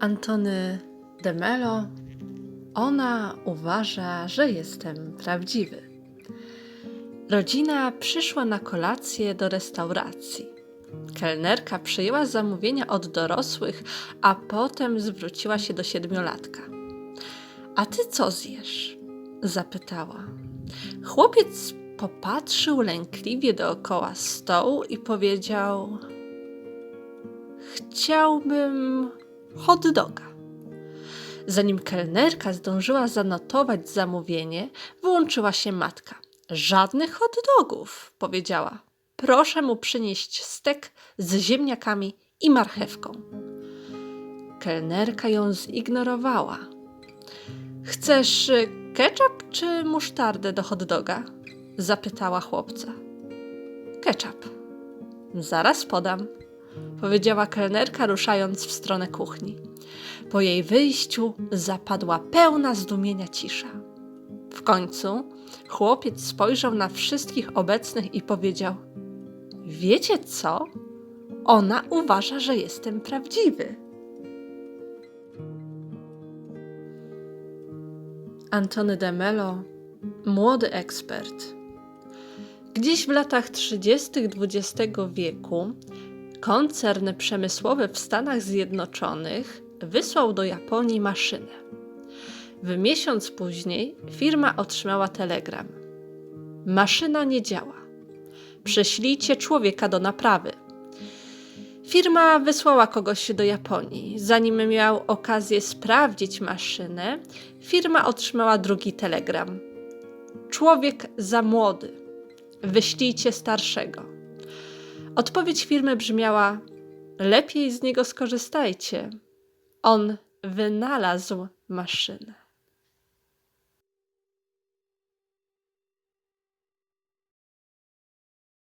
Antony de Melo, ona uważa, że jestem prawdziwy. Rodzina przyszła na kolację do restauracji. Kelnerka przyjęła zamówienia od dorosłych, a potem zwróciła się do siedmiolatka. A ty co zjesz? zapytała. Chłopiec popatrzył lękliwie dookoła stołu i powiedział: Chciałbym hot doga. Zanim kelnerka zdążyła zanotować zamówienie, wyłączyła się matka. Żadnych hot dogów, powiedziała. Proszę mu przynieść stek z ziemniakami i marchewką. Kelnerka ją zignorowała. Chcesz y, ketchup czy musztardę do hot doga? zapytała chłopca. Ketchup. Zaraz podam, powiedziała kelnerka, ruszając w stronę kuchni. Po jej wyjściu zapadła pełna zdumienia cisza. W końcu chłopiec spojrzał na wszystkich obecnych i powiedział: Wiecie co? Ona uważa, że jestem prawdziwy. Antony de Mello, młody ekspert. Gdzieś w latach 30. XX wieku koncern przemysłowy w Stanach Zjednoczonych wysłał do Japonii maszynę. W miesiąc później firma otrzymała telegram. Maszyna nie działa. Prześlijcie człowieka do naprawy. Firma wysłała kogoś do Japonii. Zanim miał okazję sprawdzić maszynę, firma otrzymała drugi telegram. Człowiek za młody. Wyślijcie starszego. Odpowiedź firmy brzmiała: Lepiej z niego skorzystajcie. On wynalazł maszynę.